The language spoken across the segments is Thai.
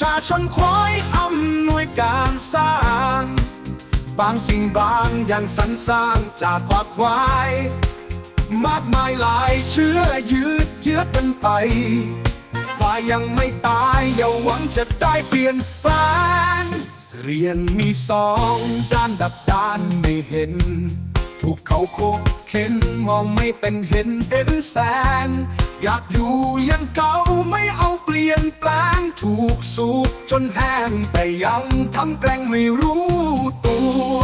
ชาชนคอยอำนวยการสร้าง บางสิ่งบางอย่างสรรสร้างจากความควาย มากมายหลายเชื้อยืดเยื้อกันไป ฝ่ายยังไม่ตายอย่าหวังจะได้เปลี่ยนแปลงเรียนมีสองด้านดับด้านไม่เห็น ถูกเขาโคกเข็นมองไม่เป็นเห็นเห็นแสง อยากอยู่ยังเก่า ถูกสูบจนแห้งแต่ยังทำแกล้งไม่รู้ตัว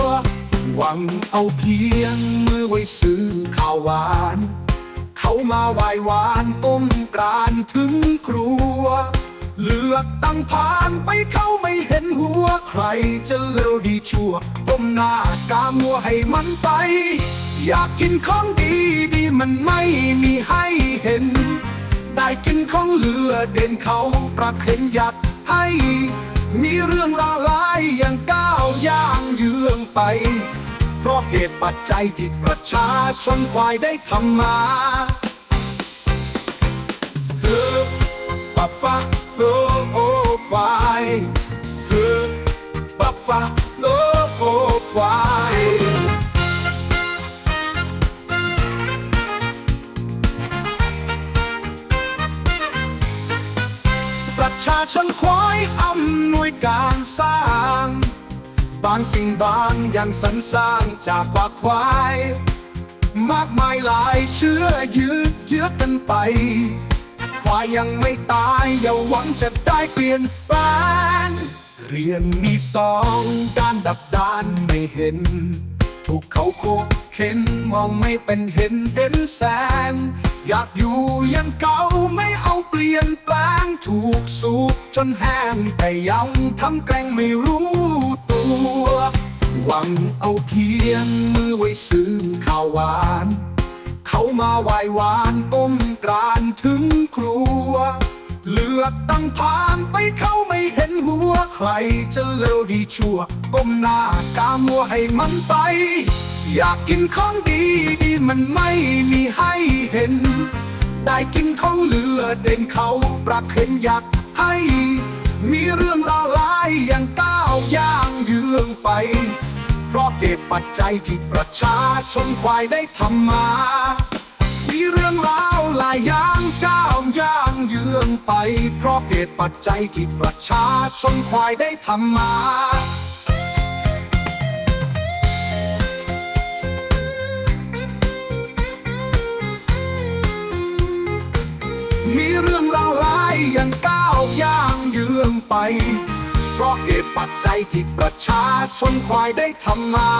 หวังเอาเพียงมือไว้ซื้อข้าวหวาน เขามาไหวหวานต้มกรานถึงครัว เลือกตั้งผ่านไปเขาไม่เห็นหัวใครจะเลวดีชั่วก้มหน้ากามัวให้มันไป อยากกินของดีดีมันไม่ กินของเหลือเด่นเขาประเคนยัดให้ มีเรื่องราวหลายอย่างก้าวย่างเยืองไป เพราะเหตุปัจจัยที่ประชาชนควายได้ทำมา ชาชนควายอำนวยการสร้าง บางสิ่งบางอย่างสรรสร้างจากกว่าควาย มากมายหลายเชื้อยืดเยื้อกันไป ควายยังไม่ตายอย่าหวังจะได้เปลี่ยนแปลงเรียนมีสองด้านดับด้านไม่เห็นถูกเขาโคกเข็นมองไม่เป็นเห็นเห็นแสง อยากอยู่อยังเก่าไม่เอาเปลี่ยนแปลงถูกสูบจนแห้งแต่ยังทำแกล้งไม่รู้ตัว หวังเอาเพียงมือไว้ซื้อข้าวหวาน เขามาไหวหวานก้มกรานถึงครัว เลือกตั้งผ่านไปเขาไม่เห็นหัว ใครจะเลวดีชั่ว ก้มหน้ากามัวให้มันไป อยากกินของดีดีมันไม่มีให้เห็น ได้กินของเหลือเด่นเขาประเคนอยากให้ มีเรื่องราวหลายอย่างก้าวย่างเยืองไป เพราะเหตุปัจจัยที่ประชาชนควายได้ทำมา มีเรื่องราวหลายอย่างก้าวย่างเยืองไป เพราะเหตุปัจจัยที่ประชาชนควายได้ทำมา ไป เพราะเหตุปัจจัยที่ประชาชนควายได้ทำมา